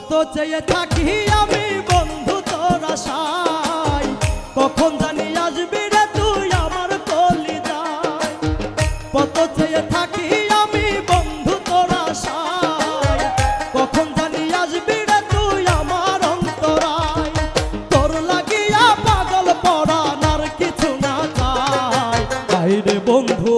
কত চেয়ে থাকি আমি, বন্ধু তোর আশায়। কখন জানি আসবি রে তুই আমার কলি যায় কত চেয়ে থাকি আমি, বন্ধু তোর আশায়। কখন জানি আসবি রে তুই আমার অন্তরায়। তোর লাগিয়া পাগল পড়ান আর কিছু না চাই। বাইরে বন্ধু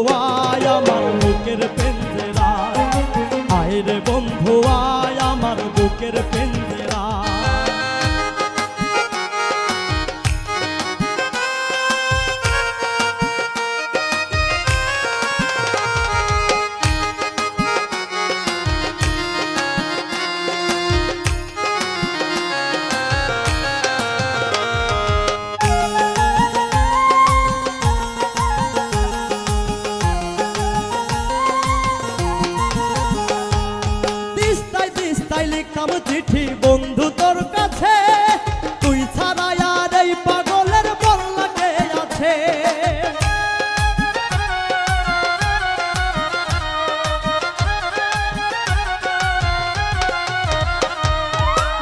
তিস্তায় চিঠি, বন্ধু তোর কাছে। তুই ছাড়া আর এই পাগলের বল্লা কে আছে।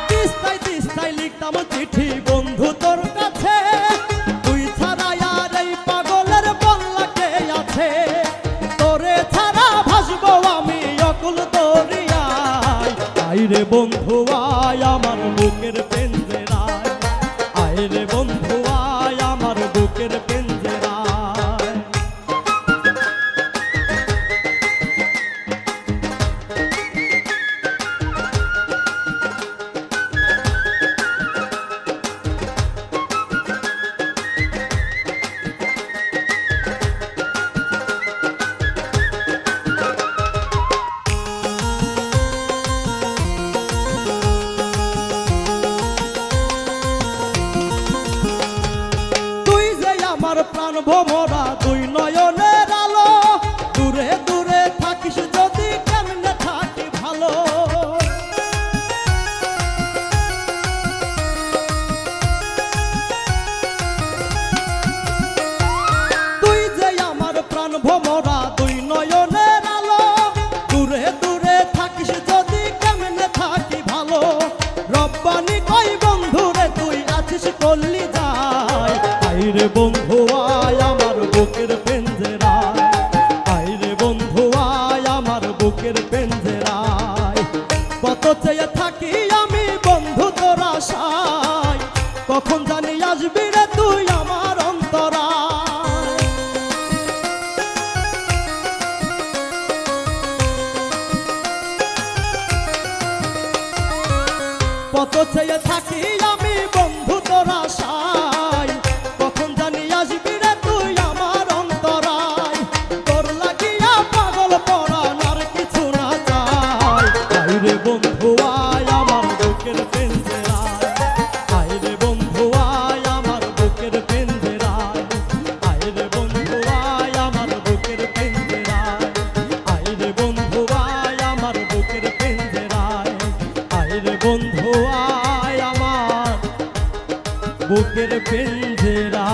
তিস্তায় তিস্তায় লিখতাম চিঠি আইরে বন্ধু আয় আমার বুকের আইরে বন্ধু, আয় আমার বুকের পেঞ্জেরায় আইরে বন্ধু, আয় আমার বুকের পেঞ্জেরায় কত চেয়ে থাকি আমি বন্ধু তোর আশায়। কখন জানি আসবি রে তুই আমার অন্তরায়। কত চেয়ে বুকের পিঞ্জরা